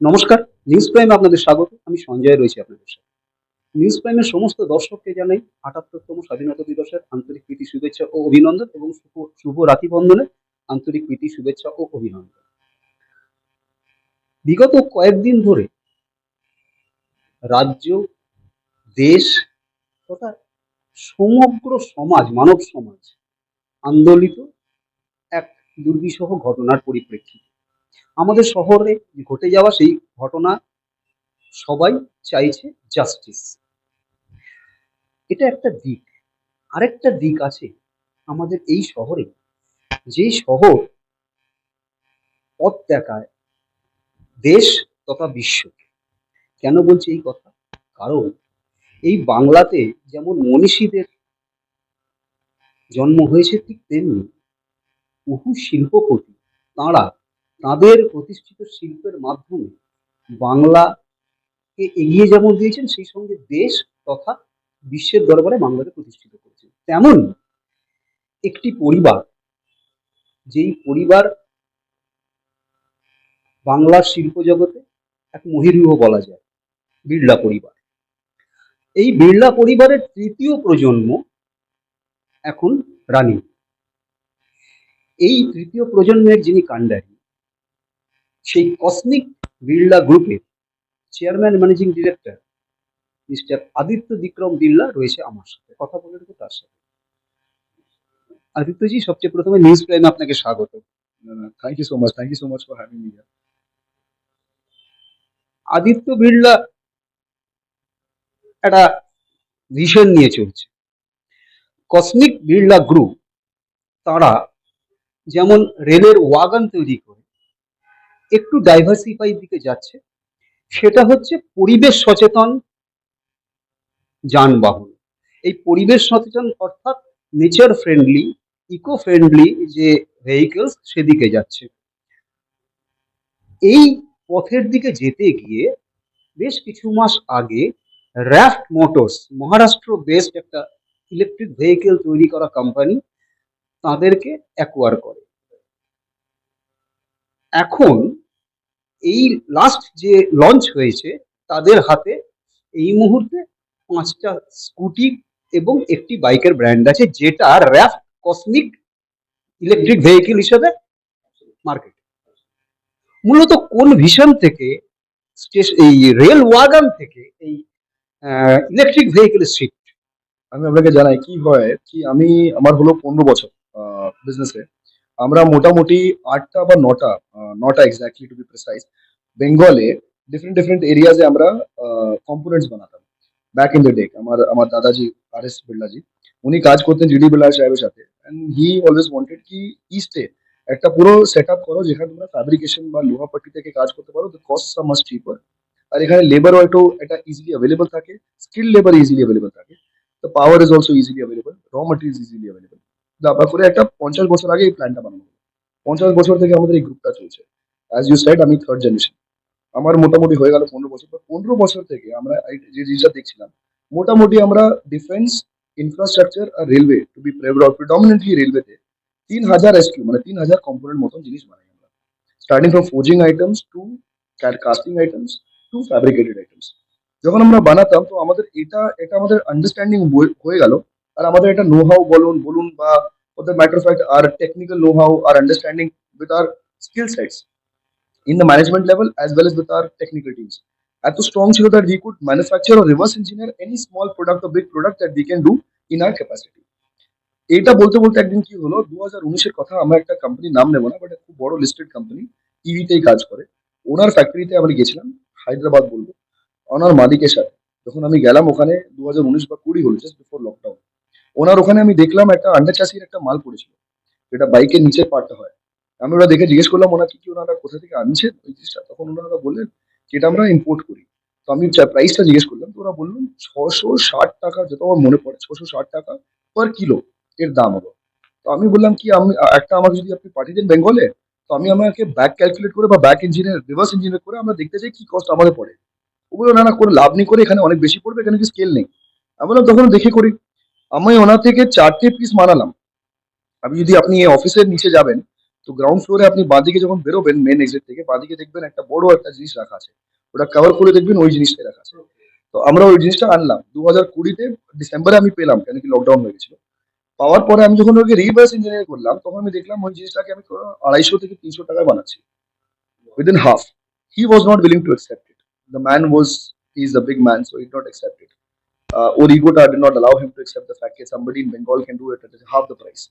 নমস্কার নিউজ প্রাইমে আপনাদের স্বাগত। আমি সঞ্জয় রয়েছি আপনাদের সাথে। নিউজ প্রাইমের সমস্ত দর্শককে জানাই আটাত্তরতম স্বাধীনতা দিবসের আন্তরিক প্রীতি, শুভেচ্ছা ও অভিনন্দন এবং শুভ রাখি বন্ধনের আন্তরিক প্রীতি, শুভেচ্ছা ও অভিনন্দন। বিগত কয়েকদিন ধরে রাজ্য, দেশ তথা সমগ্র সমাজ, মানব সমাজ আন্দোলিত এক দুর্বিষহ ঘটনার পরিপ্রেক্ষিতে। আমাদের শহরে ঘটে যাওয়া সেই ঘটনা সবাই চাইছে জাস্টিস এটা একটা দিক। আরেকটা দিক আছে আমাদের এই শহরে। যে শহর পথ দেখায় দেশ তথা বিশ্বকে। কেন বলছি এই কথা? কারণ এই বাংলাতে যেমন মনীষীদের জন্ম হয়েছে ঠিক তেমনি বহু শিল্পপতি তাঁরা তাদের প্রতিষ্ঠিত শিল্পের মাধ্যমে বাংলাকে এগিয়ে যেমন দিয়েছেন, সেই সঙ্গে দেশ তথা বিশ্বের দরবারে বাংলাকে প্রতিষ্ঠিত করেছেন। তেমন একটি পরিবার, যেই পরিবার বাংলার শিল্প জগতে এক মহিরুহ বলা যায়, বিড়লা পরিবার। এই বিড়লা পরিবারের তৃতীয় প্রজন্ম এখন রানী। এই তৃতীয় প্রজন্মের যিনি কাণ্ডারি সেই কসমিক বিড়লা গ্রুপের chairman managing director mister Aditya Vikram Birla রয়েছে আমার সাথে। কথা বলে দেবো তার সাথে। আদিত্যজি সবচেয়ে প্রথমে নিউজ প্রাইমে আপনাকে স্বাগত। Thank you so much thank you so much for having me Aditya Birla একটা ভিশন নিয়ে চলছে। কসমিক বিড়লা গ্রুপ তারা যেমন রেলের ওয়াগন তৈরি করে একটু ডাইভার্সিফাই দিকে যাচ্ছে, সেটা হচ্ছে পরিবেশ সচেতন যানবাহন। এই পরিবেশ সচেতন অর্থাৎ নেচার ফ্রেন্ডলি ইকো ফ্রেন্ডলি যে ভেহিকলস সেদিকে যাচ্ছে। এই পথের দিকে যেতে গিয়ে বেশ কিছু মাস আগে র্যাফট মোটরস মহারাষ্ট্র বেসড একটা ইলেকট্রিক ভেহিকেল তৈরি করা কোম্পানি তাদেরকে অ্যাকোয়ার করে। এখন এই লাস্ট যে লঞ্চ হয়েছে, তাদের হাতে এই মুহূর্তে পাঁচটা স্কুটি এবং একটি বাইকের ব্র্যান্ড আছে, যেটা র্যাফ কসমিক ইলেকট্রিক ভেহিকেল হিসেবে মার্কেট মূলত কোন ভিশন থেকে এই রেল ওয়াগান থেকে এই ইলেকট্রিক ভেহিকেল শিফট আমি আপনাকে জানাই কি হয়, কি আমি, আমার হলো পনেরো বছর বিজনেসে আমরা মোটামুটি আটটা বা নটা নটা এক্স্যাক্টলি টু বি প্রিসাইজ বেঙ্গলে ডিফারেন্ট ডিফারেন্ট এরিয়াজে আমরা কম্পোনেন্টস বানাতাম। ব্যাক ইন দ্য ডে আমার আমার দাদাজি আর এস বিড়লাজি উনি কাজ করতেন জিডি বিড়লা সাহেবের সাথে। অ্যান্ড হি অলওয়েজ ওয়ান্টেড কি ইস্টে একটা পুরো সেট আপ করো যেখানে তোমরা ফ্যাব্রিকেশন বা লোহাপট্টি থেকে কাজ করতে পারো দ্য কস্ট মাস্ট চিপার আর এখানে লেবারও একটু, এটা ইজিলি অ্যাভেলেবল থাকে স্কিল লেবার ইজিলি অ্যাভেলেবল থাকে। The power is also easily available, raw materials easily available তারপর করে একটা পঞ্চাশ বছর আগে এই প্ল্যানটা বানানো পঞ্চাশ বছর থেকে আমাদের এই গ্রুপটা চলছে। অ্যাজ ইউ সাইড আমি থার্ড জেনারেশন আমার মোটামুটি হয়ে গেল পনেরো বছর। পনেরো বছর থেকে আমরা যে জিনিসটা দেখছিলাম, মোটামুটি আমরা ডিফেন্স ইনফ্রাস্ট্রাকচার আর রেলওয়ে টু বি প্রিডমিনেন্টলি রেলওয়েতে তিন হাজার এসকিউ মানে তিন হাজার কম্পোনেন্ট মতন জিনিস বানাই আমরা। Starting from forging items to casting items to fabricated items যখন আমরা বানাতাম, তো আমাদের এটা এটা আমাদের আন্ডারস্ট্যান্ডিং হয়ে গেল আর আমাদের এটা নো হাউ বলুন বলুন বা ওদের ফ্যাক্ট আর technical know how R understanding with our skill sets in the management level as well as with our technical teams এত স্ট্রং ছিল that we could manufacture or reverse engineer any small product or big product that we can do in our capacity এটা বলতে বলতে একদিন কি হলো? দু হাজার উনিশের কথা আমরা একটা কোম্পানির নাম নেব না বাট খুব বড় লিস্টেড কোম্পানি ইভিতেই কাজ করে। ওনার ফ্যাক্টরিতে আমি গেছিলাম, হায়দ্রাবাদ বলব। ওনার মালিকের সাথে। যখন আমি গেলাম ওখানে দু হাজার উনিশ বা কুড়ি হলো জাস্ট বিফোর লকডাউন ওনার ওখানে আমি দেখলাম একটা আন্ডার চাষির একটা মাল পড়েছিল, যেটা বাইকের নিচের পার্টটা হয়। আমি ওরা দেখে জিজ্ঞেস করলাম, ওনার কি ওনারা কোথা থেকে আনছেন ওই জিনিসটা? তখন ওনারা বললেন এটা আমরা ইম্পোর্ট করি। তো আমি প্রাইসটা জিজ্ঞেস করলাম, তো ওরা বললেন ছশো ষাট টাকা যত আমার মনে পড়ে ছশো ষাট টাকা পার কিলো এর দাম হলো তো আমি বললাম, কি আমি, একটা আমাকে যদি আপনি পাঠিয়ে দেন বেঙ্গলে তো আমি আমাকে ব্যাক ক্যালকুলেট করে বা ব্যাক ইঞ্জিনিয়ার রিভার্স ইঞ্জিনিয়ার করে আমরা দেখতে চাই কি কস্ট আমাদের পড়ে। ওগুলো না না করে লাভ নেই করে, এখানে অনেক বেশি পড়বে, এখানে কি স্কেল নেই। আমি বললাম তখন দেখে করি। আমি ওনার থেকে চারটে পিস মানালাম আমি যদি আপনি অফিসের নিচে যাবেন, তো গ্রাউন্ড ফ্লোরে আপনি বাঁদিকে যখন বেরোবেন মেন এক্সিট থেকে, বাঁদিকে দেখবেন একটা বড় একটা জিনিস রাখা আছে। ওটা কভার করে দেখবেন ওই জিনিসটাই রাখা আছে। তো আমরা ওই জিনিসটা আনলাম। দু হাজার কুড়িতে ডিসেম্বরে আমি পেলাম, কেন কি লকডাউন হয়ে গেছিল। পাওয়ার পরে আমি যখন ওকে রিভার্স ইঞ্জিনিয়ার করলাম, তখন আমি দেখলাম ওই জিনিসটাকে আমি আড়াইশো থেকে তিনশো টাকায় বানাচ্ছি। Within half he was not willing to accept it the man was is the big man so it not accept it uh, or Egota did not allow him to accept the fact that somebody in Bengal can do it at half the price.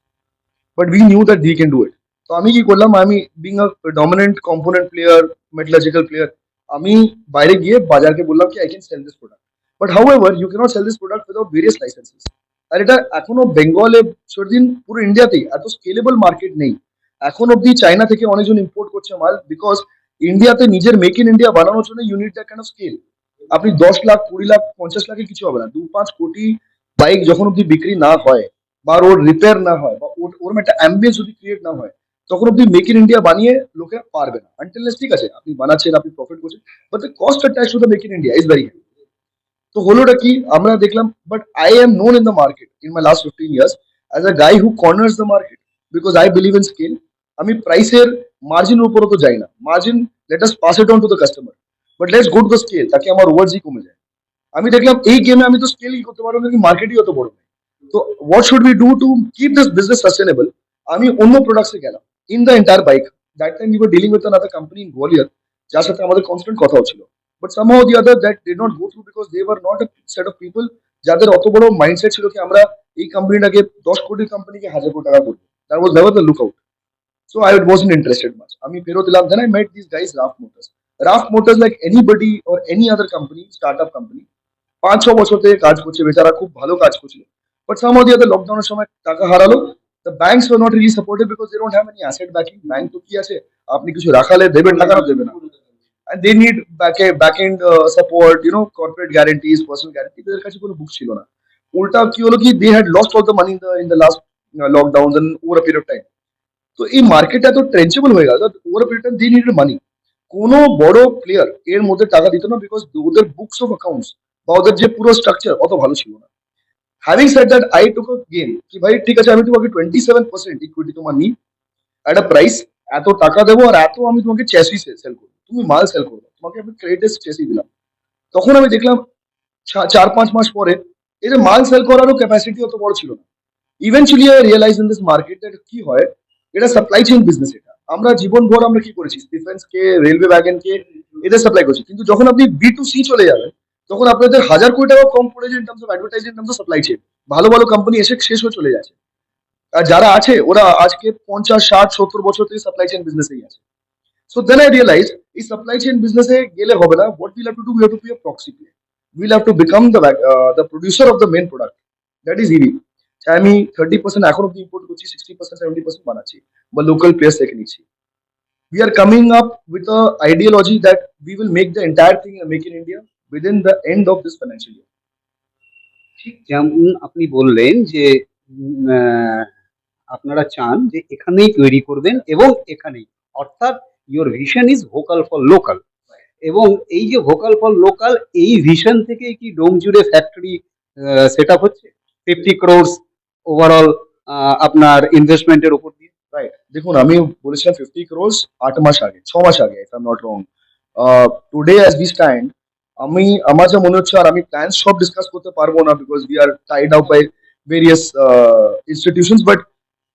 But we knew that he can do it. তো আমি কি করলাম আমি being a dominant component player metallurgical player আমি বাইরে গিয়ে বাজারকে বললাম কি I can sell this product but however you cannot sell this product without various licences আর এটা এখনও বেঙ্গলে দিন পুরো ইন্ডিয়াতেই এত স্কেলেবল মার্কেট নেই এখন অব্দি চায়না থেকে অনেকজন ইম্পোর্ট করছে মাল বিকজ ইন্ডিয়াতে নিজের মেক ইন ইন্ডিয়া বানানোর জন্য ইউনিট দ্যাট কেন স্কেল আপনি দশ লাখ, কুড়ি লাখ, পঞ্চাশ লাখে কিছু হবে না। দু, পাঁচ কোটি বাইক যখন অব্দি বিক্রি না হয় বা ওর রিপেয়ার না হয় বা ওর, ওরম একটা অ্যাম্বিয়েন্স যদি ক্রিয়েট না হয়, তখন অব্দি মেক ইন ইন্ডিয়া বানিয়ে লোকে পারবে না। আনটিলনেস ঠিক আছে, আপনি বানাচ্ছেন, আপনি প্রফিট করছেন but the cost attach to the make in India is very high তো হলোটা কি? আমরা দেখলাম but I am known in the market in my last fifteen years as a guy who corners the market because I believe in scale আমি প্রাইসের মার্জিনের উপরও তো যাই না। Margin let us pass it on to the customer but let's go to the scale তাকে আমার ওভারজি কমে যায়। আমি দেখলাম এই গেমে আমি তো স্কেলই করতে পারব না মার্কেটই অত বড় তো what should we do to keep this business sustainable আমি অন্য প্রোডাক্টসে গেলাম in the entire bike that time you dealing with another company in যার সাথে আমাদের কনস্ট্যান্ট কথা হচ্ছিল but somehow the other that did not go through because they were not set of people যাদের অত বড় মাইন্ডসেট ছিল কি আমরা এই কোম্পানিটাকে দশ কোটির কোম্পানিকে হাজার কোটি টাকা করব। That was never the look out so I wasn't interested much আমি ফেরত দিলাম then I met this guys Raf Motors Raf Motors like anybody or any other company startup company পাঁচ ছ বছর থেকে কাজ করছে বেচারা খুব ভালো কাজ করছিল বাট সাম অফ দি আদার লকডাউনের সময় টাকা হারালো the banks were not really supported because they don't have any asset backing bank তো কি আছে আপনি কিছু রাখালে দেবেন টাকা না দেবে না and they need back back end uh, support you know corporate guarantees personal guarantees এদের কাছে কোনো বুক ছিল না উল্টা কি হলো কি they had lost all the money in the in the last lockdown then over period of time তো এই মার্কেটটা এত ট্রেঞ্চেবল হয়ে গেল over period time they needed money কোনো বড় প্লেয়ার এর মধ্যে টাকা দিত না বিকজ ওদের বুকস অফ অ্যাকাউন্টস বা ওদের যে পুরো স্ট্রাকচার অত ভালো ছিল না। Having said that I took game কি ভাই, ঠিক আছে, আমি তোমাকে টোয়েন্টি সেভেন পার্সেন্ট ইকুইটি তোমার নিই, একটা প্রাইস এত টাকা দেবো আর এত আমি তোমাকে চেসি সেল করব। তুমি মাল সেল করব তোমাকে আমি ক্রেডিট চেসি দিলাম। তখন আমি দেখলাম চার, পাঁচ মাস পরে এই যে মাল সেল করারও ক্যাপাসিটি অত বড় ছিল না। Eventually I realise in this market কি হয়, এটা সাপ্লাই চেইন বিজনেস আমরা জীবনভর আমরা কি করেছি? ডিফেন্স কে রেলওয়ে ব্যাগেন কে, এদের সাপ্লাই করছি। কিন্তু যখন আপনি বি টু সি চলে যাবেন, তখন আপনাদের হাজার কোটি টাকা কম পড়েছে in terms of advertising in terms of supply chain ভালো ভালো কোম্পানি এসে শেষ হয়ে চলে যাচ্ছে। আর যারা আছে, ওরা আজকে পঞ্চাশ, ষাট, সত্তর বছর থেকে সাপ্লাই চেইন বিজনেসেই আছে। সো দেন আই রিয়েলাইজ এই সাপ্লাই চেইন বিজনেসে গেলে হবে না what will have to do we have to be a proxy play will have to become the the producer of the main product that is EV আমি thirty percent এখন অব্দি import করছি sixty percent seventy percent বানাচ্ছি বা local players থেকে নিচ্ছি we are coming up with a ideology that we will make the entire thing a make in India within the end of this financial year. ঠিক যেমন আপনি বললেন যে উম, আহ, আপনারা চান যে এখানেই তৈরি করবেন এবং এখানেই অর্থাৎ your vision is vocal for local এবং এই যে ভোকাল ফর লোকাল এই ভিশন থেকে কি ডোমজুড়ে ফ্যাক্টরি সেট আপ হচ্ছে ফিফটি ক্রোর্স ওভারঅল আপনার ইনভেস্টমেন্টের উপর দিয়ে রাইট দেখুন আমি বলেছিলাম ফিফটি ক্রোর্স আট মাস আগে ছ মাস আগে if I am not wrong today as we stand আমি আমার যা মনে হচ্ছে আর আমি প্ল্যান সব ডিসকাস করতে পারব না because we are tied up by various institutions but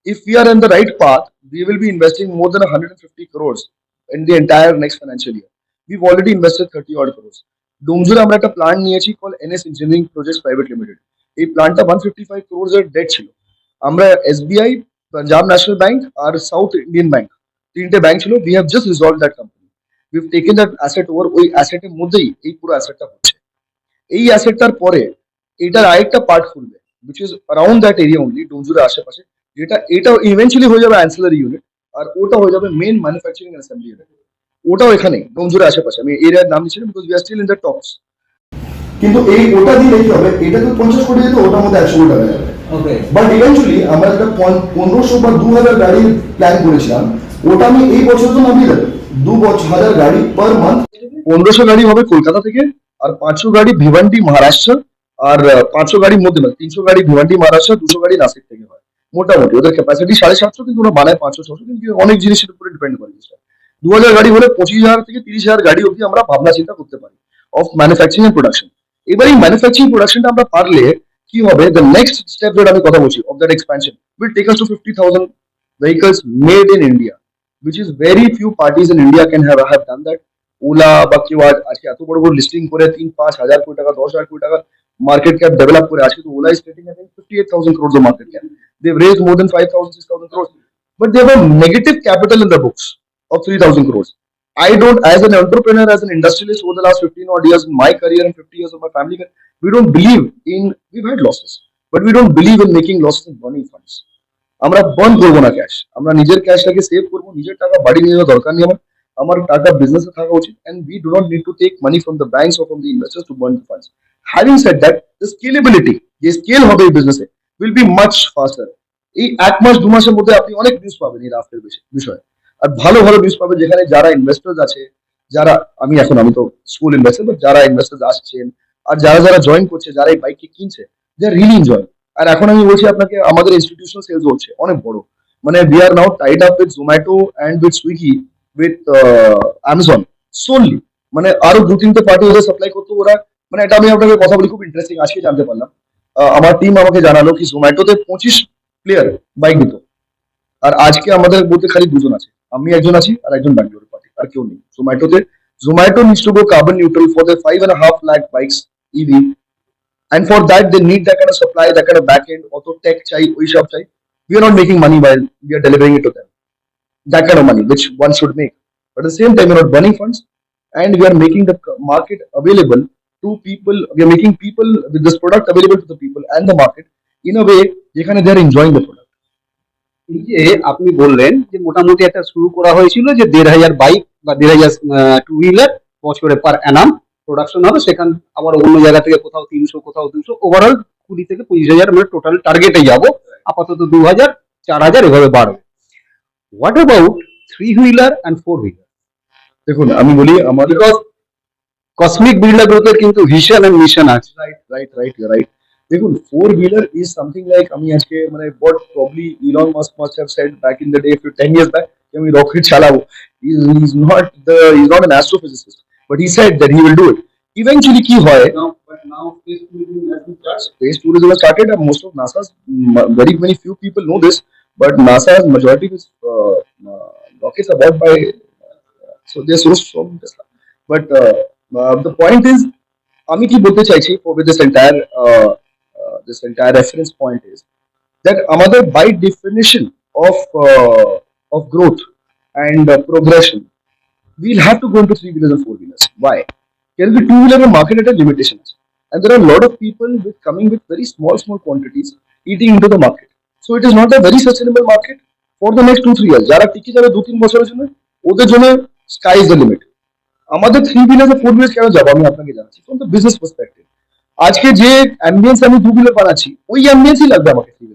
if we are in the right path, we will be investing more than 150 crores in the entire next financial year. We've already invested 30 odd crores. ডোমজুরে আমরা একটা plan নিয়েছি call NS Engineering Project Private Limited এই প্ল্যানটা one fifty five crores এর date ছিল। আমরা SBI Punjab national bank আর সাউথ ইন্ডিয়ান ব্যাংক তিনটে ব্যাংক ছিল। We have just resolve that company we've taken that asset over ওই অ্যাসেটের মধ্যেই এই পুরো অ্যাসেটটা হচ্ছে। এই অ্যাসেটটার পরে এটার আরেকটা পার্ট খুলবে which is around that area only ডোমজুরের আশেপাশে, যেটা এটা ইভেন্চুয়ালি হয়ে যাবে অ্যান্সিলারি ইউনিট আর ওটা হয়ে যাবে মেন ম্যানুফ্যাকচারিং অ্যাসেম্বলি ইউনিট ওটাও এখানে ডোমজুরের আশেপাশে। আমি এরিয়ার নাম দিচ্ছিলাম because we are still in the tops কিন্তু এই ওটা দিলে কি হবে এটা তো পঞ্চাশ কোটি যেত ওটার মধ্যে একশো কোটি টাকা যাবে বাট ইভেন্চুয়ালি আমরা যেটা পনেরোশো বা দু হাজার গাড়ির প্ল্যান করেছিলাম ওটা আমি এই বছর তো নামিয়ে দেবো। দু বছর হাজার গাড়ি পার মান্থ পনেরোশো গাড়ি হবে কলকাতা থেকে আর পাঁচশো গাড়ি ভিভান্ডি মহারাষ্ট্র আর পাঁচশো গাড়ির মধ্যে মানে তিনশো গাড়ি ভিভান্ডি মহারাষ্ট্র দুশো গাড়ি নাসিক থেকে হয়। মোটামুটি ওদের ক্যাপাসিটি সাড়ে সাতশো কিন্তু ওরা বানায় পাঁচশো ছশো কিন্তু অনেক জিনিসের উপরে ডিপেন্ড করে জিনিসটা। দু হাজার গাড়ি হলে পঁচিশ হাজার থেকে তিরিশ হাজার গাড়ি অব্দি আমরা ভাবনা চিন্তা করতে পারি অফ ম্যানুফ্যাকচারিং এন্ড প্রোডাকশন এবার এই ম্যানুফ্যাকচারিং প্রোডাকশনটা আমরা পারলে কি হবে? দ্য নেক্সট স্টেপ যেটা আমি কথা বলছি of that expansion will take us to fifty thousand vehicles made in India, which is very few parties in India can have have done that. Ola বা কেউ আজ আজকে এত বড় বড় লিস্টিং করে তিন পাঁচ হাজার কোটি টাকা দশ হাজার কোটি টাকা মার্কেট ক্যাপ ডেভেলপ করে আজকে তো Ola is trading I think fifty eight thousand crore market cap they've raise more than five thousand six thousand crore but they've a negative capital in the books of three thousand crore I don't, as an entrepreneur, as an industrialist over the last 15 odd years in my career and 50 years of my family, career, we don't believe in, we've had losses, but we don't believe in making losses and burning funds. আমরা বন্ধ করব না cash আমরা নিজের ক্যাশটাকে save করব নিজের টাকা বাড়ি নিয়ে যাওয়ার দরকার নেই আমার আমার টাকা বিজনেসে থাকা উচিত and we do not need to take money from the banks or from the investors to burn funds having said that the scalability যে স্কেল হবে এই বিজনেসে উইল বি মাচ ফাস্টার এই এক মাস দু মাসের মধ্যে আপনি অনেক নিউজ পাবেন এই রাফটের বিষয়ে আর ভালো ভালো নিউজ পাবে যেখানে যারা ইনভেস্টার্স আছে, যারা, আমি এখন, আমি তো স্কুল ইনভেস্টার বাট যারা ইনভেস্টার্স আসছেন, আর যারা যারা জয়েন করছে, যারা এই বাইককে কিনছে দে এনজয় আর এখন আমি বলছি আপনাকে, আমাদের ইনস্টিটিউশনাল সেলস হচ্ছে, অনেক বড়। মানে we are now tied up with Zomato and with Swiggy with Amazon সোনলি মানে আরও দু তিনটে পার্টি ওদের সাপ্লাই করতো ওরা। মানে এটা আমি আপনাকে কথা বলি, খুব ইন্টারেস্টিং আজকে জানতে পারলাম। আমার টিম আমাকে জানালো কি জোম্যাটোতে পঁচিশ প্লেয়ার বাইক দিত। আর আজকে আমাদের মধ্যে খালি দুজন আছে। আমি একজন আছি আর একজন ব্যাঙ্গালোর পার্টি আর কেউ নেই জোম্যাটোতে Zomato needs to go carbon neutral for the five and half lakh bikes EV and for that they need that kind of supply that kind of back end auto tech chai ওই সব চাই we are not making money while we are delivering it to them that kind of money which one should make but at the same time we're not burning funds and we are making the c- market available to people we are making people with this product available to the people and the market in a way যেখানে they are enjoying the product এই যে আপনি বললেন যে মোটামুটি একটা শুরু করা হয়েছিল যে দেড় হাজার বাইক বা দেড় হাজার টু হুইলার বছরে পার অ্যানাম প্রোডাকশন হবে। সেখান আবার অন্য জায়গা থেকে কোথাও তিনশো কোথাও দুশো। ওভারঅল কুড়ি থেকে পঁচিশ হাজার মানে টোটাল টার্গেটে যাব। আপাতত দু হাজার চার হাজার এভাবে বাড়বে। What about three wheeler and four wheeler দেখুন আমি বলি আমাদের বিকজ কসমিক বিল্ডার গ্রোথের কিন্তু ভিশন অ্যান্ড মিশন আছে। রাইট রাইট রাইট রাইট দেখুন four wheeler is something like আমি আজকে মানে what probably Elon Musk must have said back in the day few 10 years back যে আমি রকেট চালাবো he's, he's not the he's not an astrophysicist but he said that he will do it eventually কি হয় but now space tourism has started and most of NASA's m- very many few people know this but NASA's majority of its uh, uh, rockets are bought by uh, so they're sourced from Tesla but uh, uh, the point is আমি কি বলতে চাইছি for with this entire uh, uh, this entire reference point is that আমাদের by definition of uh, of growth and uh, progression we'll have to go into three wheelers and four wheelers why there will be two wheeler market at a limitation আছে and there are a lot of people with coming with very small small quantities eating into the market so it is not a very sustainable market for the next two three years যারা টিকে যাবে দু তিন বছরের জন্য ওদের জন্য sky is the limit আমাদের থ্রি হুইলার ফোর হুইলার কেন যাবো আমি আপনাকে জানাচ্ছি ফ্রম দ্য বিজনেস পার্সপেক্টিভ আজকে যে অ্যাম্বিয়েন্স আমি টু হুইলার বানাচ্ছি, ওই অ্যাম্বিয়েন্সই লাগবে আমাকে three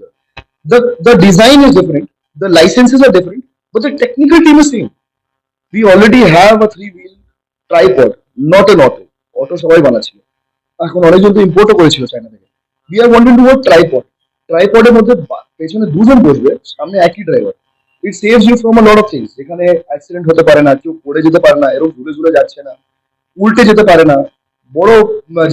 the the design is different, the licenses are different, but the technical team is same we already have a three wheel tripod, not an auto auto সবাই বানাচ্ছিল। এখন অনেকজন তো ইম্পোর্টও করেছিল চায়না থেকে। We R to work tripod tripod এর মধ্যে পেছনে দুজন বসবে, সামনে একই driver it saves you from a lot of things এখানে অ্যাক্সিডেন্ট হতে পারে না, কেউ পড়ে যেতে পারে না, এরকম ঝুলে ঝুলে যাচ্ছে না, উল্টে যেতে পারে না। বড়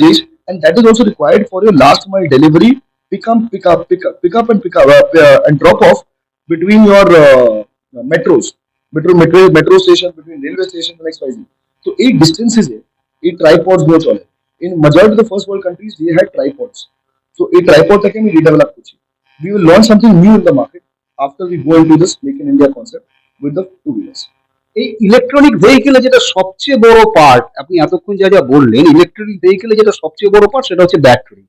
জিনিস and that is also required for your last mile delivery pick up pick up pick up pick up and pick up uh, uh and drop off between your uh, uh metros metro metro metro station between railway station and xyz so eight distances it eight tripods बोल चले in majority of the first world countries they had tripods. So a tripod that can be redeveloped we will launch something new in the market after we go into this make in India concept with the two wheelers. এই electronic ভেহিকেলে যেটা সবচেয়ে বড় part আপনি এতক্ষণ যা যা বললেন ইলেকট্রনিক ভেহিকেলে যেটা সবচেয়ে বড় পার্ট সেটা হচ্ছে ব্যাটারি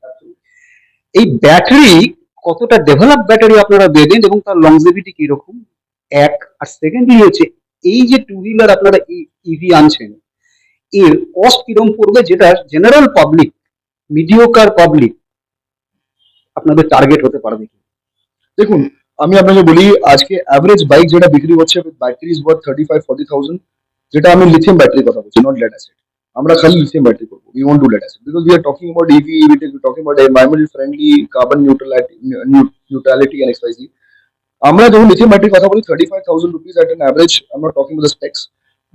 এই ব্যাটারি কতটা ডেভেলপ ব্যাটারি আপনারা দেবেন এবং তার লংজিভিটি কীরকম? এক আর সেকেন্ডলি হচ্ছে, এই যে টু হুইলার আপনারা ইভি আনছেন, এর কস্ট কীরকম পড়বে যেটা জেনারেল পাবলিক মিডিওকার পাবলিক আপনাদের টার্গেট হতে পারবে কি দেখুন। আমি আপনাকে বলি, আজকে অ্যাভারেজ বাইক যেটা বিক্রি হচ্ছে battery is worth thirty five forty thousand যেটা আমি লিথিয়াম কথা বলছি নট আমরা খালি লিথিয়াম ব্যাটারি করব we want to lead acid because we are talking about EV talking about friendly carbon neutrality neutrality আমরা যখন লিথিয়াম ব্যাটারির কথা বলি thirty five thousand rupees at an average I talking with specs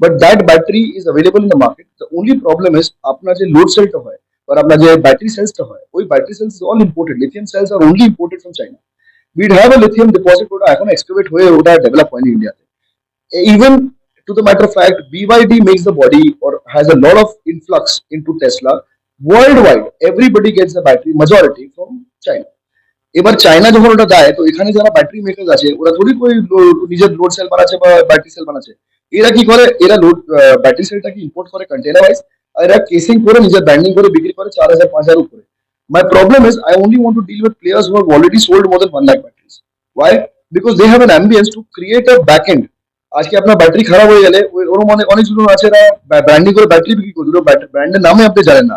but that battery is available in the market the only problem is আপনার যে load সেলটা হয় আপনার যে ব্যাটারি সেলসটা হয়, ওই battery cells is all imported lithium cells are only imported from China we'd have a lithium deposit ওটা এখন এক্সকাভেট হয়ে ওটা ডেভেলপ হয়নি ইন্ডিয়াতে to the matter of fact, BYD makes the body or has a lot of influx into Tesla. Worldwide. Everybody gets the battery majority from China. এবার China যখন ওটা দেয় তো এখানে যারা ব্যাটারি মেকার আছে ওরা থোড়ি করে নিজের লোড সেল বানাচ্ছে বা ব্যাটারি সেল বানাচ্ছে। এরা কি করে? এরা লোড ব্যাটারি সেলটাকে ইম্পোর্ট করে কন্টেনার ওয়াইজ এরা কেসিং করে নিজের ব্র্যান্ডিং করে বিক্রি করে চার হাজার পাঁচ হাজার উপরে। My problem is I only want to deal with players who have already sold more than one lakh batteries why because they have an ambience to create a back end আজকে আপনার ব্যাটারি খারাপ হয়ে গেলে, ওই- ওরম অনেক অনেকজন আছে এরা ব্র্যান্ডিং করে ব্যাটারি বিক্রি করে দিল ব্র্যান্ডের নামে আপনি জানেন না।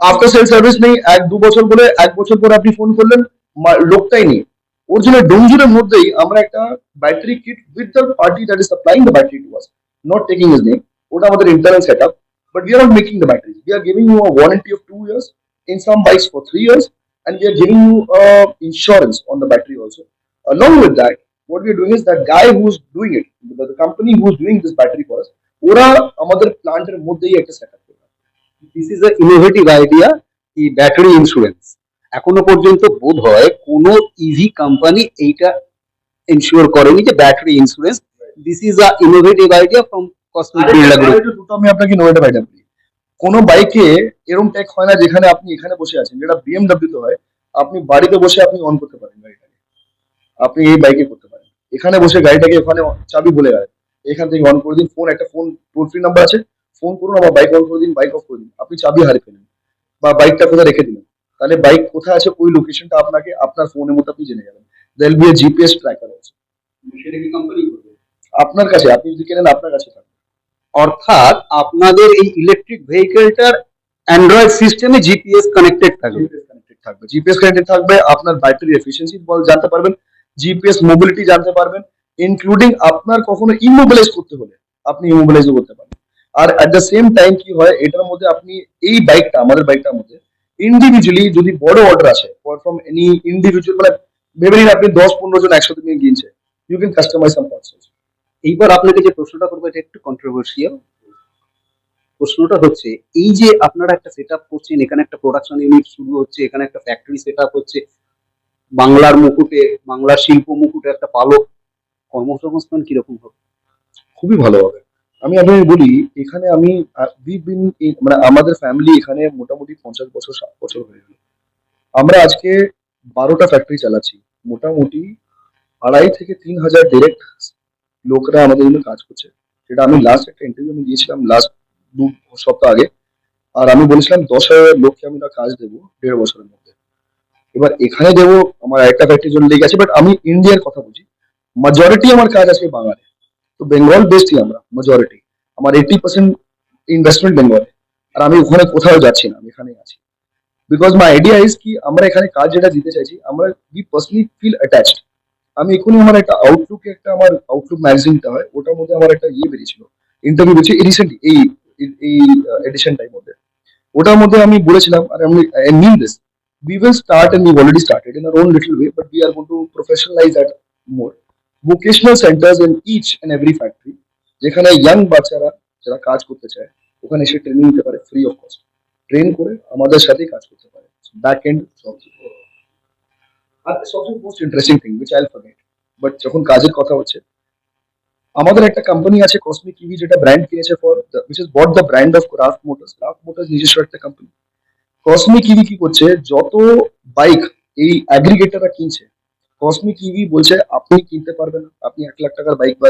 আফটার সেল সার্ভিস নেই, এক দু বছর বলে, এক বছর পরে আপনি ফোন করলেন, মা- লোকটাই নেই। ওর জন্য ডোমজুরের মধ্যেই আমরা একটা battery kit with the party that is supplying the battery to us not taking is name ওটা আমাদের internal set up but we are not making the battery we are giving you a warranty of two years in some bikes for three years and we are giving you uh, insurance on the battery also. Along with that, what we are doing is that guy who's doing it, the, the company who's doing this battery for us, ওরা আমাদের প্লান্টের মধ্যেই একটা set up করবে this is a innovative idea কি battery insurance এখনও পর্যন্ত বোধ হয় কোনো ইভি কোম্পানি এইটা ইনশিওর করেনি যে battery insurance this is a innovative idea from Cosmic builder group আরেকটা দুটো আমি আপনাকে নোয়েটা বাইটা বলি। কোনো বাইকে এরম টেক হয় না যেখানে আপনি এখানে বসে আছেন। যেটা বিএমডব্লিউ তে হয় আপনি বাড়িতে বসে আপনি অন করতে পারেন গাড়িটাকে। আপনি এই বাইকে করতে পারেন। এখানে বসে গাড়িটাকে ওখানে চাবি বলে গেলেন এখান থেকে অন করে দিন ফোন একটা ফোন টোল ফ্রি নাম্বার আছে। ফোন করুন আমার বাইক অন করে দিন বাইক অফ করে দিন। আপনি চাবি হারিয়ে ফেলেন বা বাইকটা কোথায় রেখে দিলেন। তাহলে বাইক কোথায় আছে ওই লোকেশনটা আপনাকে আপনার ফোনের মধ্যে আপনি জেনে যাবেন দেল বি জিপিএস ট্র্যাকার আছে আপনার কাছে আপনি যদি কেনেন আপনার কাছে থাকবে। অর্থাৎ আপনাদের এই ইলেকট্রিক ভেহিকেলটার অ্যান্ড্রয়েড সিস্টেমে জিপিএস কানেক্টেড থাকবে। থাকবে। জিপিএস কানেক্টেড থাকবে, আপনার ব্যাটারি এফিসিয়েন্সি বল জানতে পারবেন জিপিএস মোবিলিটি জানতে পারবেন ইনক্লুডিং আপনার কখনো ইমোবিলাইজ করতে হলে আপনি ইমোবিলাইজও করতে পারবেন আর অ্যাট দ্য সেম টাইম কি হয়, এটার মধ্যে আপনি এই বাইকটা আমাদের বাইকটার মধ্যে ইন্ডিভিজুয়ালি যদি বড় অর্ডার আসে ফ্রম এনি ইন্ডিভিজুয়াল মানে ভেবে নিন আপনি দশ পনেরো জন একসাথে নিয়ে কিনছে you can customise some parts এইবার আপনাকে যে প্রশ্নটা করব, এটা একটু কন্ট্রোভার্সিয়াল প্রশ্নটা হচ্ছে, এই যে আপনারা একটা সেট আপ করছেন, এখানে একটা প্রোডাকশন ইউনিট শুরু হচ্ছে, এখানে একটা ফ্যাক্টরি সেট আপ হচ্ছে, বাংলার মুকুটে, বাংলার শিল্প মুকুটে একটা পালক, কর্মসংস্থান কীরকম হবে? খুবই ভালো হবে। আমি আপনাকে বলি, এখানে আমি মানে আমাদের ফ্যামিলি এখানে মোটামুটি পঞ্চাশ বছর, ষাট বছর হয়ে গেল। আমরা আজকে বারোটা ফ্যাক্টরি চালাচ্ছি। মোটামুটি আড়াই থেকে তিন হাজার ডিরেক্ট লোকরা আমাদের জন্য কাজ করছে। সেটা আমি লাস্ট একটা ইন্টারভিউ আমি দিয়েছিলাম লাস্ট দু সপ্তাহ আগে। আর আমি বলেছিলাম দশ হাজার লোককে আমি কাজ দেবো দেড় বছরের মধ্যে। এবার এখানে দেবো, আমার একটা ফ্যাক্টরির জন্য লেগে আছে বাট আমি ইন্ডিয়ার কথা বলছি। মেজরিটি আমার কাজ আছে বাঙালি। তো বেঙ্গল বেসডই আমরা মেজরিটি আমার এইটি পার্সেন্ট ইনভেস্টমেন্ট বেঙ্গলে আর আমি ওখানে কোথাও যাচ্ছি না, আমি এখানেই আছি। বিকজ মাই আইডিয়া ইজ কি, আমরা এখানে কাজ যেটা দিতে চাইছি, আমরা উই পার্সোনালি ফিল অ্যাটাচড আমি এখনই আমার একটা আউটলুকে একটা আমার আউটলুক ম্যাগাজিনটা হয় ওটার মধ্যে আমার একটা ইয়ে বেরিয়েছিল। ইন্টারভিউ বেরিয়েছে রিসেন্টলি এই এই- এডিশনটার মধ্যে। ওটার মধ্যে আমি বলেছিলাম আর আমি I mean this we will start and we've already started in our own little way, but we are going to professionalize that more. Vocational centers in each and every factory, যেখানে ইয়াং বাচ্চারা যারা কাজ করতে চায় ওখানে এসে training নিতে পারে ফ্রি অফ কস্ট ট্রেন করে আমাদের সাথেই কাজ করতে পারে। ব্যাক এন্ড সব। আর সবচেয়ে most interesting thing which I'll forget but যখন কাজের কথা হচ্ছে, আমাদের একটা কোম্পানি আছে কসমিক ইভি যেটা ব্র্যান্ড কিনেছে for which is bought the brand of Craft Motors Craft Motors নিজস্ব একটা কোম্পানি কসমিক ইভি কি করছে, যত বাইক এই অ্যাগ্রিগেটাররা কিনছে কসমিক ইভি বলছে, আপনি কিনতে পারবেন আপনি এক লাখ টাকার বাইক বা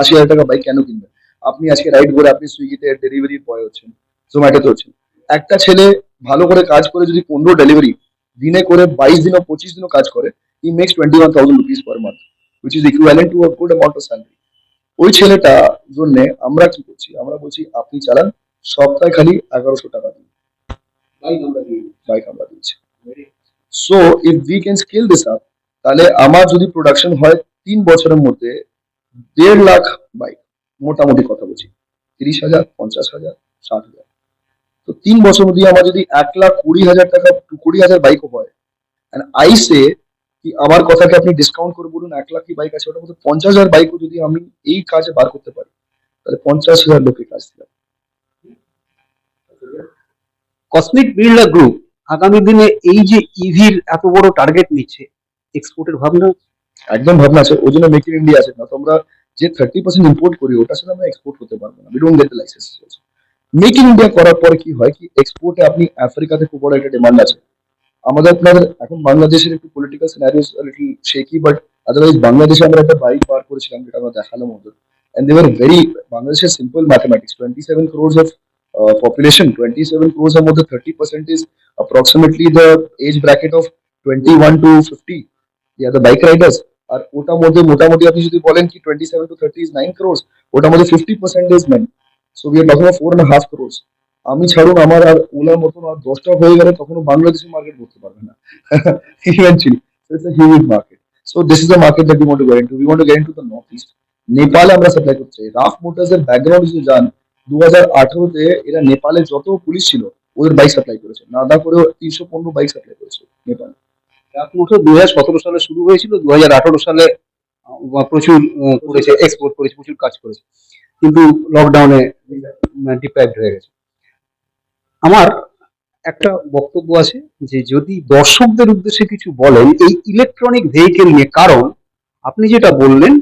আশি হাজার টাকার বাইক কেন কিনবেন? আপনি আজকে রাইড করে আপনি সুইগিতে ডেলিভারি বয় হচ্ছেন জোম্যাটোতে হচ্ছেন। একটা ছেলে ভালো করে কাজ করে যদি পনেরো ডেলিভারি দিনে করে বাইশ দিনও পঁচিশ দিনও কাজ করে he makes twenty one thousand rupees per month which is equivalent to good amount of salary ওই ছেলেটা জন্য আমরা কি করছি? আমরা বলছি আপনি চালান সপ্তাহে খালি এগারোশো টাকা দিন। বাইক আমরা দিচ্ছি। So if we can scale this up তাহলে আমার যদি প্রোডাকশন হয় তিন বছরের মধ্যে দেড় লাখ বাইক মোটামুটি কথা বলছি। তিরিশ হাজার পঞ্চাশ হাজার ষাট হাজার। তো তিন বছর মধ্যে আমার যদি এক লাখ কুড়ি হাজার টাকা কুড়ি হাজার বাইকও হয় আই সে কি আমার কথাকে আপনি ডিসকাউন্ট করে বলুন এক লাখ কি বাইক আছে? ওটার মধ্যে পঞ্চাশ হাজার বাইকও যদি আমি এই কাজে বার করতে পারি তাহলে পঞ্চাশ হাজার লোকের কাজ দিলাম কসমিক বিড়লা গ্রুপ আগামী দিনে এই যে ইভির এত বড় টার্গেট নিচ্ছে এক্সপোর্টের ভাবনা? একদম ভাবনা আছে ওই জন্য মেক ইন ইন্ডিয়া আছে। না তো আমরা যে থার্টি পার্সেন্ট ইম্পোর্ট করি ওটা সাথে আমরা এক্সপোর্ট করতে পারব না। We don't get the licence make in India করার পরে কি হয় কি এক্সপোর্টে আপনি আফ্রিকাতে খুব বড় একটা ডিমান্ড আছে। আমাদের আপনাদের এখন বাংলাদেশের একটু political scenarios little shaky but otherwise বাংলাদেশে আমরা একটা বাইক বার করেছিলাম, যেটা আমরা দেখালাম ওদের। They were very, বাংলাদেশের simple mathematics twenty seven crores of population twenty seven crores এর মধ্যে thirty percent is approximately the age bracket of twenty one to fifty yeah the bike riders আর ওটার মধ্যে মোটামুটি আপনি যদি বলেন কি twenty seven to thirty is nine crores ওটার মধ্যে fifty percent is men so we are talking four and half crores আমি ছাড়ুন, আমার আর ওলার মতন আর দশটা হয়ে গেলে তখনও বাংলাদেশি মার্কেট করতে পারবে না। It's a huge market so this is the market that want to into want to get into the north east নেপালে আমরা সাপ্লাই করতে চাই রাফ মোটরস এর ব্যাকগ্রাউন্ড যদি যান দু হাজার আঠারোতে এরা নেপালে যত পুলিশ ছিল, ওদের বাইক সাপ্লাই করেছে। নাদা করেও তিনশো পনেরো বাইক সাপ্লাই করেছে নেপাল একমাত্র দু হাজার সতেরো সালে শুরু হয়েছিল দু হাজার আঠারো সালে প্রচুর করেছে এক্সপোর্ট করেছে, প্রচুর কাজ করেছে। কিন্তু লকডাউনে ডিপ্রাইভড হয়ে গেছে। আমার একটা বক্তব্য আছে যে, যদি দর্শকদের উদ্দেশ্যে কিছু বলেন, এই ইলেকট্রনিক ভেহিকেল নিয়ে, কারণ আপনি যেটা বললেন,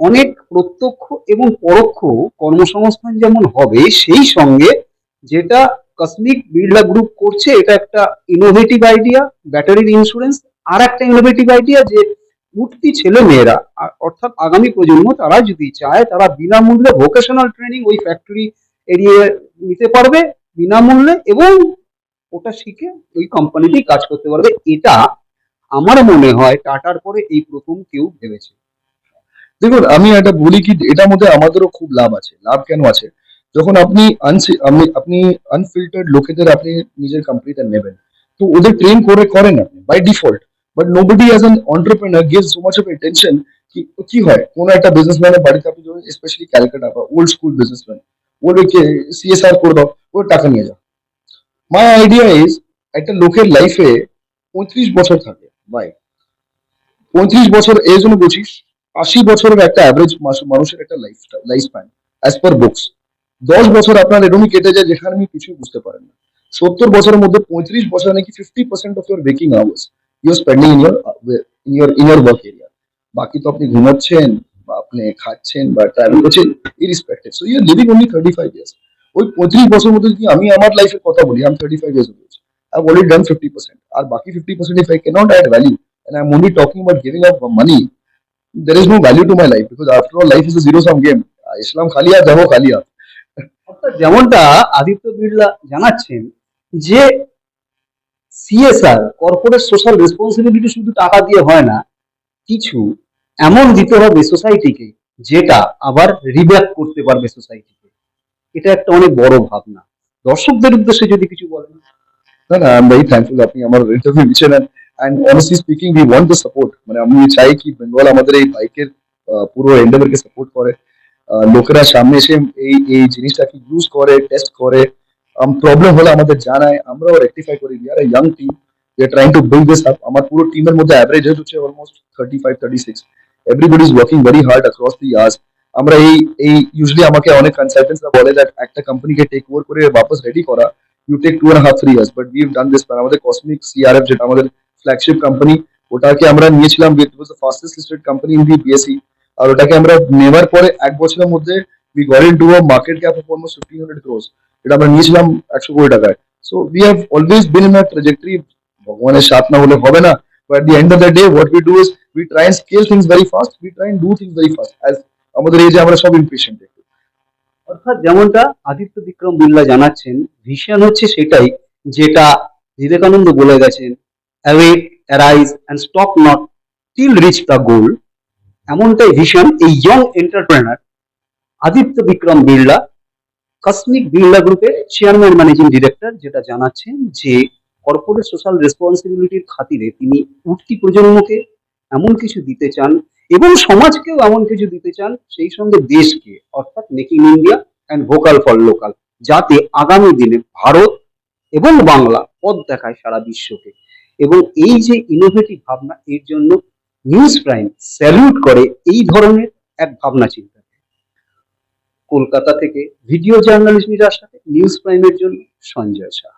অনেক প্রত্যক্ষ এবং পরোক্ষ কর্মসংস্থান যেমন হবে, সেই সঙ্গে যেটা কসমিক বিড়লা গ্রুপ করছে, এটা একটা ইনোভেটিভ আইডিয়া ব্যাটারির ইন্স্যুরেন্স আর একটা ইনোভেটিভ আইডিয়া যে উঠতি ছেলে মেয়েরা অর্থাৎ আগামী প্রজন্ম তারা যদি চায়, তারা বিনামূল্যে ভোকেশনাল ট্রেনিং ওই ফ্যাক্টরি এরিয়ায় নিতে পারবে বিনামূল্যে এবং ওটা শিখে ওই কোম্পানিতেই কাজ করতে পারবে। এটা আমার মনে হয় টাটার পরে এই প্রথম কেউ ভেবেছে। দেখুন, আমি এটা বলি কি এটার মধ্যে আমাদেরও খুব লাভ আছে। লাভ কেন আছে? যখন আপনি আপনি- আপনি আনফিল্টার্ড লোকেদের আপনি নিজের কোম্পানিতে নেবেন, তো ওদের ট্রেন করে করেন আপনি by default but nobody as an entrepreneur gives so much of attention কি কি হয় কোনো একটা বিজনেসম্যানের বাড়িতে আপনি যখন স্পেশালি ক্যালকাটা বা ওল্ড স্কুল বিজনেসম্যান বলবে কি সিএসআর করে দাও ওর টাকা নিয়ে যাও মাই আইডিয়া ইজ একটা লোকের লাইফে পঁয়ত্রিশ বছর থাকে বাই পঁয়ত্রিশ বছর এই জন্য বলছিস আশি বছরের একটা অ্যাভারেজ মানুষের একটা life life span as per books দশ বছর আপনার এরকমই কেটে যায় যেখানে আপনি কিছুই বুঝতে পারেন না। সত্তর বছরের মধ্যে পঁয়ত্রিশ বছর নাকি fifty percent of your baking hours you spending in your in your in your work area বাকি তো আপনি ঘুমাচ্ছেন বা আপনি খাচ্ছেন বা ট্রাভেল করছেন irrespective so you living only thirty five years ওই পঁয়ত্রিশ বছর মধ্যে যদি আমি আমার লাইফের কথা বলি আমি thirty five years old I already done fifty percent আর বাকি fifty percent if I can't add value and I'm only talking about giving up money, there is no value to my life, because after all, life is a zero sum game ইসলাম খালিয়া যাব খালিয়া অর্থাৎ যেমনটা আদিত্য বিড়লা জানাচ্ছেন, যে CSR corporate social responsibility শুধু টাকা দিয়ে হয় না, কিছু এমন দিতে হবে সোসাইটিকে যেটা আবার রিব্যাক করতে পারবে সোসাইটিকে এটা একটা অনেক বড় ভাবনা। দর্শকদের উদ্দেশ্যে যদি কিছু বলেন। না না আই এম ভেরি থ্যাঙ্কফুল আপনি আমার ইন্টারভিউ নিচ্ছেন and honestly speaking we want support মানে আমি চাই কি বেঙ্গল আমাদের এই বাইকের পুরো এন্ডেভারকে সাপোর্ট করে। লোকেরা সামনে এসে এই এই জিনিসটাকে ইউজ করে টেস্ট করে। প্রবলেম হলে আমাদের জানায়। আমরাও রেকটিফাই করি। We young team we trying to build this up আমার পুরো টিমের মধ্যে অ্যাভারেজ হচ্ছে almost thirty five thirty six everybody is working very hard across the years আমরা এই এই ইউজুয়ালি আমাকে অনেক কনসালটেন্টসরা বলে দ্যাট একটা কোম্পানিকে টেক ওভার করে বাপস রেডি করা you take two and half three years but we've done this আমাদের কসমিক সিআরএফ যেটা আমাদের ফ্ল্যাগশিপ কোম্পানি ওটাকে আমরা নিয়েছিলাম with was the fastest listed company in the BSC আর ওটাকে আমরা নেওয়ার পরে এক বছরের মধ্যে we in to a market cap of almost fifteen hundred crores এটা আমরা নিয়েছিলাম একশো কোটি টাকায়। So we have always been in ভগবানের সাথ না হলে হবে না। But the end of the day what we do is we try and scale things very fast we try and do things very fast as আমাদের এই যে আমরা সব অর্থাৎ যেমনটা আদিত্য বিক্রম বিড়লা জানাচ্ছেন ভিশন হচ্ছে সেটাই, যেটা বিবেকানন্দ বলে গেছেন awake arise and stop not till reach the goal এমনটাই ভিশন এই young entrepreneur Aditya Vikram Birla Cosmic Birla গ্রুপের চেয়ারম্যান ম্যানেজিং ডিরেক্টর যেটা জানাচ্ছেন যে কর্পোরেট সোশ্যাল রেসপন্সিবিলিটির খাতিরে তিনি উঠতি প্রজন্মকে এমন কিছু দিতে চান এবং সমাজকেও এমন কিছু দিতে চান সেই সঙ্গে দেশকে, অর্থাৎ making India and vocal for local যাতে আগামী দিনে ভারত এবং বাংলা পথ দেখায় সারা বিশ্বকে। এবং এই যে ইনোভেটিভ ভাবনা, এর জন্য নিউজ প্রাইম স্যালিউট করে এই ধরনের এক ভাবনা চিন্তা। কলকাতা থেকে ভিডিও জার্নালিস্ট সাথে নিউজ প্রাইমের জন্য সঞ্জয় ঝা